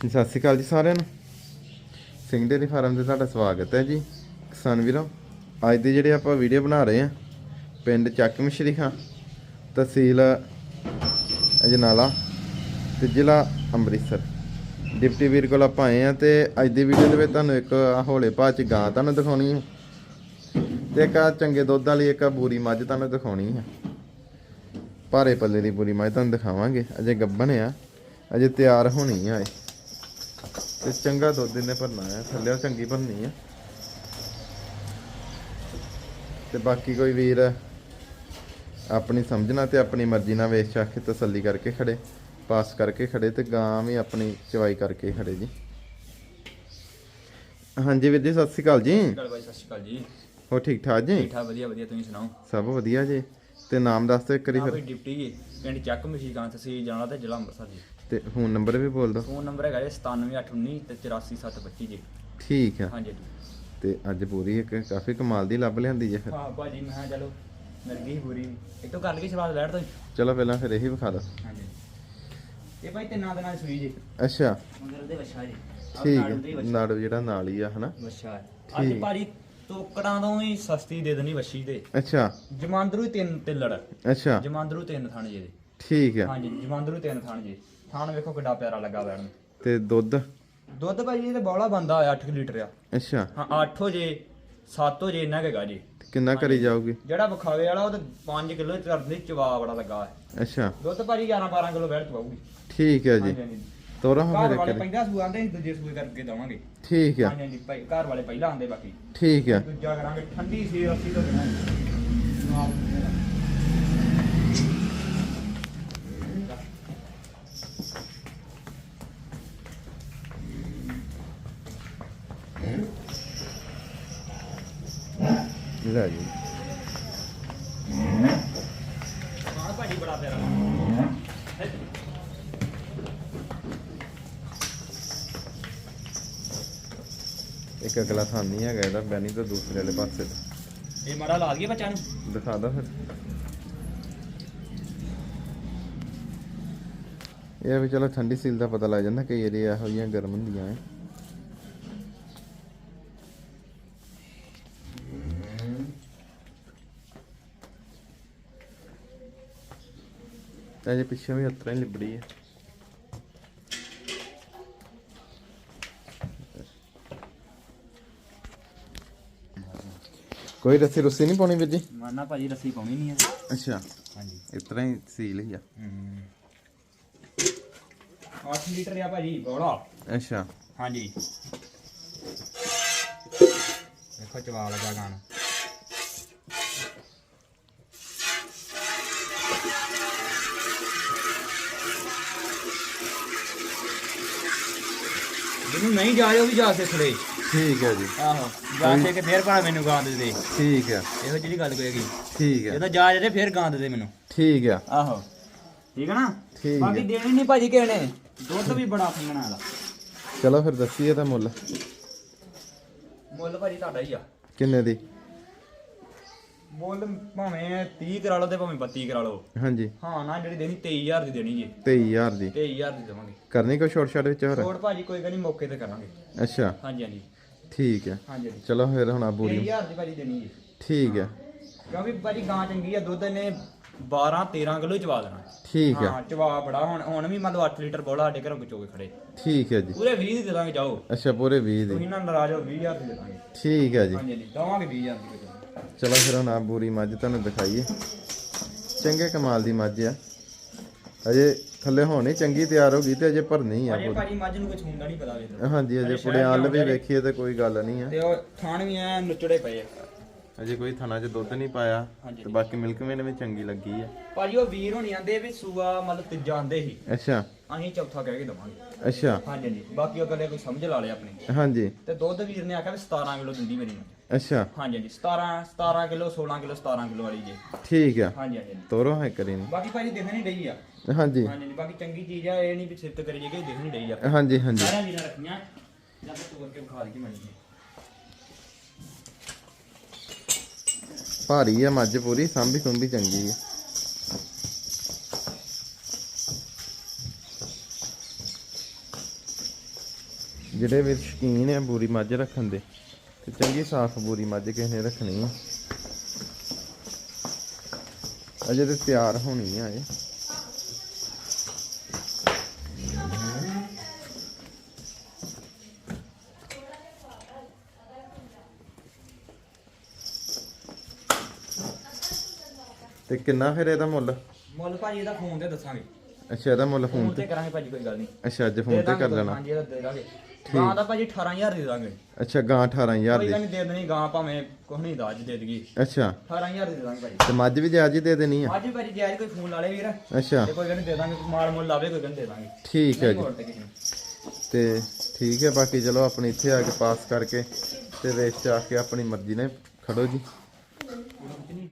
ਸਤਿ ਸ਼੍ਰੀ ਅਕਾਲ ਜੀ ਸਾਰਿਆਂ ਨੂੰ। ਸਿੰਘ ਡੇਰੀ ਫਾਰਮ ਤੇ ਤੁਹਾਡਾ ਸਵਾਗਤ ਹੈ ਜੀ। ਕਿਸਾਨ ਵੀਰੋ, ਅੱਜ ਦੇ ਜਿਹੜੇ ਆਪਾਂ ਵੀਡੀਓ ਬਣਾ ਰਹੇ ਹਾਂ, ਪਿੰਡ ਚੱਕ ਮਸ਼ਰੀ ਖਾਂ, ਤਹਿਸੀਲ ਅਜਨਾਲਾ ਤੇ ਜ਼ਿਲ੍ਹਾ ਅੰਮ੍ਰਿਤਸਰ। ਡਿਪਟੀ ਵੀਰ ਕੋਲ ਆਪਾਂ ਆਏ ਆ ਤੇ ਅੱਜ ਦੀ ਵੀਡੀਓ ਦੇ ਵਿੱਚ ਤੁਹਾਨੂੰ ਇੱਕ ਹੌਲੇ ਭਾਅ ਚ ਗਾਂ ਤੁਹਾਨੂੰ ਦਿਖਾਉਣੀ ਹੈ ਤੇ ਇੱਕ ਆਹ ਚੰਗੇ ਦੁੱਧ ਵਾਲੀ ਇੱਕ ਆਹ ਬੂਰੀ ਮੱਝ ਤੁਹਾਨੂੰ ਦਿਖਾਉਣੀ ਹੈ। ਭਾਰੇ ਪੱਲੇ ਦੀ ਬੂਰੀ ਮੱਝ ਤੁਹਾਨੂੰ ਦਿਖਾਵਾਂਗੇ। ਅਜੇ ਗੱਭਣ ਆ, ਅਜੇ ਤਿਆਰ ਹੋਣੀ ਆ ਇਹ। ਤੇ ਚੰਗਾ ਦੁੱਧ ਇਹਨੇ ਭਰਨਾ ਆ ਥੱਲੇ ਚੰਗੀ ਭਰਨੀ ਆ ਤੇ ਬਾਕੀ ਕੋਈ ਵੀਰ ਆਪਣੀ ਸਮਝਣਾ ਤੇ ਆਪਣੀ ਮਰਜ਼ੀ ਨਾਲ ਵੇਚ ਚਾਖ ਕੇ ਤਸੱਲੀ ਕਰਕੇ ਖੜੇ ਪਾਸ ਕਰਕੇ ਖੜੇ ਤੇ ਗਾਂ ਵੀ ਆਪਣੀ ਚਵਾਈ ਕਰਕੇ ਖੜੇ ਜੀ। ਹਾਂਜੀ ਵੀਰ ਜੀ ਸਤਿ ਸ਼੍ਰੀ ਅਕਾਲ ਜੀ। ਬਾਈ ਸਤਿ ਸ਼੍ਰੀ ਅਕਾਲ ਜੀ। ਹੋ ਠੀਕ ਠਾਕ ਜੀ? ਠੀਕ ਠਾਕ ਵਧੀਆ ਵਧੀਆ ਤੁਸੀਂ ਸੁਣਾਓ? ਸਭ ਵਧੀਆ ਜੀ। ਤੇ ਨਾਮ ਦੱਸ ਦਿਓ ਇੱਕ ਵਾਰੀ ਹਾਂ ਫਿਰ। ਬਈ ਡਿਪਟੀ ਜੀ ਪਿੰਡ ਚੱਕ ਮਸ਼ੀਕਾਂ ਤਹਿਸੀਲ ਜਾਣਾ ਤੇ ਜ਼ਿਲ੍ਹਾ ਅੰਮ੍ਰਿਤਸਰ ਜੀ। ਤੇ ਫੋਨ ਨੰਬਰ ਵੀ ਬੋਲ ਦਿਓ। ਫੋਨ ਨੰਬਰ ਹੈਗਾ ਜੀ 97819 ਤੇ 84725 ਜੀ। ਠੀਕ ਆ। ਹਾਂਜੀ। ਤੇ ਅੱਜ ਪੂਰੀ ਇੱਕ ਕਾਫੀ ਕਮਾਲ ਦੀ ਲੱਭ ਲਿਆਂਦੀ ਜੇ ਫਿਰ। ਹਾਂ ਭਾਜੀ ਮੈਂ ਕਿਹਾ ਚਲੋ ਮਿਲ ਗਈ ਪੂਰੀ। ਇਹ ਤੋਂ ਕਰ ਲਈ ਸ਼ੁਰੂਆਤ ਲੈਟ ਤੋਂ। ਚਲੋ ਪਹਿਲਾਂ ਫਿਰ ਇਹੀ ਵਿਖਾ ਦਿਓ। ਹਾਂਜੀ। ਇਹ ਭਾਈ ਤਿੰਨਾਂ ਦਿਨਾਂ ਦੀ ਸੂਈ ਜੀ। ਅੱਛਾ। ਮਗਰ ਦੇ ਵੱਛਾ ਜੀ। ਠੀਕ ਨਾੜੂ ਦੇ ਹੈ ਨਾੜੂ ਜਿਹੜਾ ਨਾਲ ਹੀ ਆ ਹਨਾ? ਵੱਛਾ। ਅੱਜ। ਭਾਜੀ ਤੋਕੜਾਂ ਤੋਂ ਹੀ ਸਸਤੀ ਦੇ ਦੇਣੀ ਵੱਛੀ ਤੇ ਅੱਛਾ। ਜਮਾਂਦਰੂ ਤਿੰਨ ਤੇ ਲੜ ਅੱਛਾ। ਜਮਾਂਦਰੂ ਤਿੰਨ ਥਣ ਜੀ ਇਹਦੇ ਠੀਕ ਆ। ਹਾਂਜੀ ਜਮਾਂਦਰੂ ਤਿੰਨ ਥਣ ਜੀ। ਥਣ ਵੇਖੋ ਕਿੱਡਾ ਪਿਆਰਾ ਲੱਗਾ ਵੈਣ। ਤੇ ਦੁੱਧ? ਦੁੱਧ ਭਾਜੀ ਇਹ ਤੇ ਬੌਲਾ ਬੰਦਾ ਹੋਇਆ 8 ਲੀਟਰ ਆ। ਅੱਛਾ। ਹਾਂ 8 ਹੋ ਜੇ 7 ਹੋ ਜੇ ਇੰਨਾ ਕੁ ਹੈਗਾ ਜੀ। ਤੇ ਕਿੰਨਾ ਕਰੀ ਜਾਊਗੀ? ਜਿਹੜਾ ਵਿਖਾਵੇ ਵਾਲਾ ਉਹ ਤੇ 5 ਕਿਲੋ ਚਰਦੀ ਚਵਾ ਬੜਾ ਲੱਗਾ ਹੈ ਅੱਛਾ। ਦੁੱਧ ਭਾਜੀ 11 12 ਕਿਲੋ ਬੈਠ ਚਵਾਉਗੀ ਠੀਕ ਹੈ ਜੀ। ਹਾਂਜੀ ਹਾਂਜੀ। ਤੋਰਾ ਹੋ ਘਰ ਫਿਰ ਵਾਲੇ ਇੱਕ ਵਾਰੀ। ਪਹਿਲਾਂ ਸੂ ਆਂਦੇ ਸੀ ਦੂਜੇ ਸੂਏ ਕਰਕੇ ਦਵਾਂਗੇ। ਠੀਕ ਆ। ਹਾਂਜੀ ਹਾਂਜੀ ਭਾਈ ਘਰ ਵਾਲੇ ਪਹਿਲਾਂ ਆਂਦੇ ਬਾਕੀ। ਠੀਕ ਆ। ਦੂਜਾ ਕਰਾਂਗੇ ਠੰਡੀ ਸੀ 80 ਤੋਂ ਦੇਣਾ ਲੈ ਜੀ। ਹਾਂ ਭਾਜੀ ਬੜਾ ਪਿਆਰਾ ਇੱਕ ਅਗਲਾ ਥਾਨ ਨਹੀਂ ਹੈਗਾ ਇਹਦਾ ਬੈਣੀ ਤਾਂ ਦੂਸਰੇ ਵਾਲੇ ਪਾਸੇ ਦਾ ਇਹ ਮਾੜਾ ਲਾ ਦਈਏ ਬੱਚਾ ਨੂੰ। ਦਿਖਾ ਦੋ ਫਿਰ। ਇਹ ਆ ਵੀ ਚਲੋ ਠੰਡੀ ਸੀਲ ਦਾ ਪਤਾ ਲੱਗ ਜਾਂਦਾ ਕਈ ਏਰੀਆ ਇਹੋ ਜਿਹੀਆਂ ਗਰਮ ਹੁੰਦੀਆਂ ਐ। ਤਾਂ ਜੇ ਪਿੱਛੇ ਵੀ ਉਤਰਾ ਹੀ ਲਿਬੜੀ ਹੈ ਕੋਈ ਰੱਸੀ ਰੁੱਸੀ ਨਹੀਂ ਪਾਉਣੀ ਵੀਰ ਜੀ? ਮਾਨਾ ਭਾਜੀ ਰੱਸੀ ਪਾਉਣੀ ਨਹੀਂ ਹੈ ਅੱਛਾ। ਹਾਂਜੀ। ਇਤਰਾ ਹੀ ਸੀਲ ਹੀ ਆ। 8 ਲੀਟਰ ਆ ਭਾਜੀ ਬੋਲਾ। ਅੱਛਾ। ਹਾਂਜੀ। ਦੇਖੋ ਚਵਾ ਲਗਾ ਗਾਣਾ। ਜਿਹਨੂੰ ਨਹੀਂ ਜਾ ਰਿਹਾ ਉਹ ਵੀ ਜਾ ਕੇ ਖੜੇ ਠੀਕ ਹੈ ਜੀ। ਆਹੋ ਜਾ ਕੇ ਕਿ ਫੇਰ ਭਾਵੇਂ ਮੈਨੂੰ ਗਾਂ ਦੇ ਦੇ। ਠੀਕ ਹੈ। ਇਹੋ ਜਿਹੜੀ ਗੱਲ ਕੋਏਗੀ ਠੀਕ ਹੈ। ਜਦੋਂ ਜਾ ਜੇ ਫੇਰ ਗਾਂ ਦੇ ਦੇ ਮੈਨੂੰ। ਠੀਕ ਹੈ। ਆਹੋ। ਠੀਕ ਹੈ ਨਾ? ਠੀਕ ਹੈ। ਬਾਕੀ ਦੇਣੀ ਨਹੀਂ ਭਾਜੀ ਕਿਸੇ ਨੇ। ਦੁੱਧ ਵੀ ਬੜਾ ਪੀਣਾ ਇਹਦਾ ਚਲੋ ਫਿਰ ਦੱਸੀਏ ਤਾਂ ਮੁੱਲ। ਮੁੱਲ ਭਾਜੀ ਤੁਹਾਡਾ ਹੀ ਆ। ਕਿੰਨੇ ਦੀ? ਮੁੱਲ ਭਾਵੇਂ 30 ਕਰਾ ਲਓ ਤੇ ਭਾਵੇਂ 32 ਕਰਾ ਲਓ। ਹਾਂਜੀ। ਹਾਂ ਨਾ ਜਿਹੜੀ ਦੇਣੀ 23000 ਦੀ ਦੇਣੀ ਜੀ। 23000 ਦੀ। 23000 ਦੀ ਦੇਵਾਂਗੇ। ਕਰਨੀ ਕੋਈ ਸ਼ੋਰਟ ਸ਼ਾਟ ਵਿੱਚ ਹੋਰ? ਛੋੜ ਭਾਜੀ ਕੋਈ ਗੱਲ ਨਹੀਂ ਮੌਕੇ ਤੇ ਕਰਾਂਗੇ। ਅੱਛਾ। ਹਾਂਜੀ ਹਾਂਜੀ। ਠੀਕ ਹੈ। ਹਾਂਜੀ ਹਾਂਜੀ। ਚਲੋ ਫਿਰ ਹੁਣ ਆ ਬੂਰੀ। 23000 ਦੀ ਭਾਜੀ ਦੇਣੀ ਜੀ। ਠੀਕ ਹੈ। ਕਿਉਂਕਿ ਭਾਜੀ ਗਾਂ ਚੰਗੀ ਆ ਦੁੱਧ ਇਹਨੇ 12 13 ਕਿਲੋ ਚਵਾ ਦੇਣਾ। ਠੀਕ ਹੈ। ਹਾਂ ਚਵਾ ਬੜਾ ਹੁਣ ਹੁਣ ਵੀ ਮੰਨ ਲਓ 8 ਲੀਟਰ ਬੋਲਾ ਸਾਡੇ ਘਰੋਂ ਚੋਗੇ ਖੜੇ। ਠੀਕ ਹੈ ਜੀ। ਪੂਰੇ 20 ਦੀ ਦੇ ਦਾਂਗੇ ਜਾਓ। ਅੱਛਾ ਪੂਰੇ 20 ਦੀ। ਤੁਸੀਂ ਨਾ ਨਾਰਾਜ਼ ਹੋ 20000 ਦੀ ਦੇ ਦਾਂਗੇ। ਠੀਕ ਹੈ ਜੀ। ਹਾਂਜੀ ਹਾਂਜੀ। ਦਵਾਂਗੇ 20000 ਦੀ ਕੋਈ ਗੱਲ। ਚਲੋ ਫਿਰ ਹੁਣ ਆ ਬੂਰੀ ਮੱਝ ਤੁਹਾਨੂੰ ਦਿਖਾਈਏ। ਚੰਗੇ ਕਮਾਲ ਦੀ ਮੱਝ ਆ। ਅਜੇ ਥੱਲੇ ਹੋਣੀ ਚੰਗੀ ਤਿਆਰ ਹੋ ਗਈ ਤੇ ਅਜੇ ਭਰਨੀ ਆ ਅਜੇ ਭਾਜੀ ਮੱਝ ਨੂੰ ਕੁਝ ਹੁੰਦਾ ਨਹੀਂ ਪਤਾ ਵੇਖ ਹਾਂਜੀ ਅਜੇ ਪੁੜਿਆਲ ਵੀ ਵੇਖੀਏ ਤੇ ਕੋਈ ਗੱਲ ਨਹੀਂ ਆ। ਤੇ ਉਹ ਥਾਣ ਵੀ ਐ ਨੁਚੜੇ ਪਏ ਆ। ਅਜੇ ਕੋਈ ਥਣਾ 'ਚ ਦੁੱਧ ਨਹੀਂ ਪਾਇਆ ਹਾਂਜੀ। ਤੇ ਬਾਕੀ ਮਿਲਕ ਮੇਨ ਵੀ ਚੰਗੀ ਲੱਗੀ ਆ। ਭਾਜੀ ਉਹ ਵੀਰ ਹੋਣੀ ਆਂਦੇ ਵੀ ਸੂਆ ਮਤਲਬ ਤੀਜਾ ਆਂਦੇ ਸੀ। ਅੱਛਾ। ਅਸੀਂ ਚੌਥਾ ਕਹਿ ਕੇ ਦਵਾਂਗੇ। ਅੱਛਾ। ਹਾਂਜੀ ਹਾਂਜੀ। ਬਾਕੀ ਉਹ ਗੱਲੇ ਕੋਈ ਸਮਝ ਲਾ ਲਿਆ ਆਪਣੀ। ਹਾਂਜੀ। ਤੇ ਦੁੱਧ ਵੀਰ ਨੇ ਆਖਿਆ ਵੀ 17 ਕਿਲੋ ਦਿੰਦੀ ਮੇਰੀ ਅੱਛਾ। ਹਾਂਜੀ ਹਾਂਜੀ। 17 17 ਕਿਲੋ 16 ਕਿਲੋ 17 ਕਿਲੋ ਵਾਲੀ ਜੇ। ਠੀਕ ਆ। ਹਾਂਜੀ ਹਾਂਜੀ ਤੋਰੋ ਹੈ ਕਰੀ ਨੂੰ ਬਾਕੀ ਭਾਜੀ ਦਿਖ ਨਹੀਂ ਰਹੀ ਆ। ਹਾਂਜੀ। ਹਾਂਜੀ ਹਾਂਜੀ। ਬਾਕੀ ਚੰਗੀ ਚੀਜ਼ ਆ ਇਹ ਨਹੀਂ ਵੀ ਸਿਫਤ ਕਰੀ ਜੇ ਕਿ ਦਿਖ ਨਹੀਂ ਰਹੀ ਆ। ਹਾਂਜੀ ਹਾਂਜੀ। ਸਾਰਿਆਂ ਵੀਰਾਂ ਰੱਖੀਆਂ। ਜਦ ਤੋੜ ਕੇ ਵਿਖਾ ਦਈਏ ਮੈਨੂੰ ਭਾਰੀ ਆ, ਮੱਝ ਪੂਰੀ, ਸਾਂਭੀ ਸੁੰਭੀ ਚੰਗੀ ਆ। ਜਿਹੜੇ ਵੀ ਸ਼ਕੀਨ ਆ ਬੂਰੀ ਮੱਝ ਰੱਖਣ ਦੇ, ਤੇ ਚੰਗੀ ਸਾਫ਼ ਬੂਰੀ ਮੱਝ ਕਿਸੇ ਨੇ ਰੱਖਣੀ ਆ। ਅਜੇ ਤੇ ਤਿਆਰ ਹੋਣੀ ਆ ਇਹ। ਤੇ ਕਿੰਨਾ ਫਿਰ ਇਹਦਾ ਮੁੱਲ? ਮੁੱਲ ਭਾਜੀ ਇਹਦਾ ਫੋਨ ਤੇ ਦੱਸਾਂਗੇ। ਅੱਛਾ ਇਹਦਾ ਮੁੱਲ ਫੋਨ ਫੋਨ ਤੇ? ਤੇ ਕਰਾਂਗੇ ਭਾਜੀ ਕੋਈ ਗੱਲ ਨਹੀਂ। ਅੱਛਾ ਅੱਜ ਫੋਨ ਤੇ ਕਰ ਲੈਣਾ। ਹਾਂਜੀ ਇਹਦਾ ਦੇ ਦਾਂਗੇ। ਗਾਂ ਦਾ ਭਾਜੀ 18000 ਦੇ ਦਾਂਗੇ। ਅੱਛਾ ਗਾਂ 18000 ਕੋਈ ਦੀ। ਨਹੀਂ ਦੇ ਦੇਣੀ ਗਾਂ ਭਾਵੇਂ ਕੁਛ ਨਹੀਂ ਦਾ ਅੱਜ ਦੇ ਦਈਏ। ਅੱਛਾ। 18000 ਦੇ ਦਾਂਗੇ ਭਾਜੀ। ਤੇ ਮੱਝ ਵੀ ਜਾਜ ਹੀ ਦੇ ਦੇਣੀ ਆ? ਅੱਜ ਵੀ ਭਾਜੀ ਜਾਇਜ਼ ਕੋਈ ਫੋਨ ਲਾ ਲੇ ਵੀਰ। ਅੱਛਾ। ਤੇ ਕੋਈ ਗੱਲ ਨਹੀਂ ਦੇ ਦਾਂਗੇ ਮਾਲ ਮੁੱਲ ਲਾਵੇ ਕੋਈ ਗੱਲ ਨੀ ਦੇ ਦਾਂਗੇ। ਠੀਕ ਹੈ ਨਹੀਂ ਜੀ ਤੇ ਕਿਸੇ ਨੂੰ। ਤੇ ਠੀਕ ਹੈ ਬਾਕੀ ਚਲੋ ਆਪਣੀ ਇੱਥੇ ਆ ਕੇ ਪਾਸ ਕਰਕੇ ਤੇ ਰੇਸ ਚ ਆ ਕੇ ਆਪਣੀ ਮਰਜ਼ੀ ਨਾਲ ਖੜੋ ਜੀ।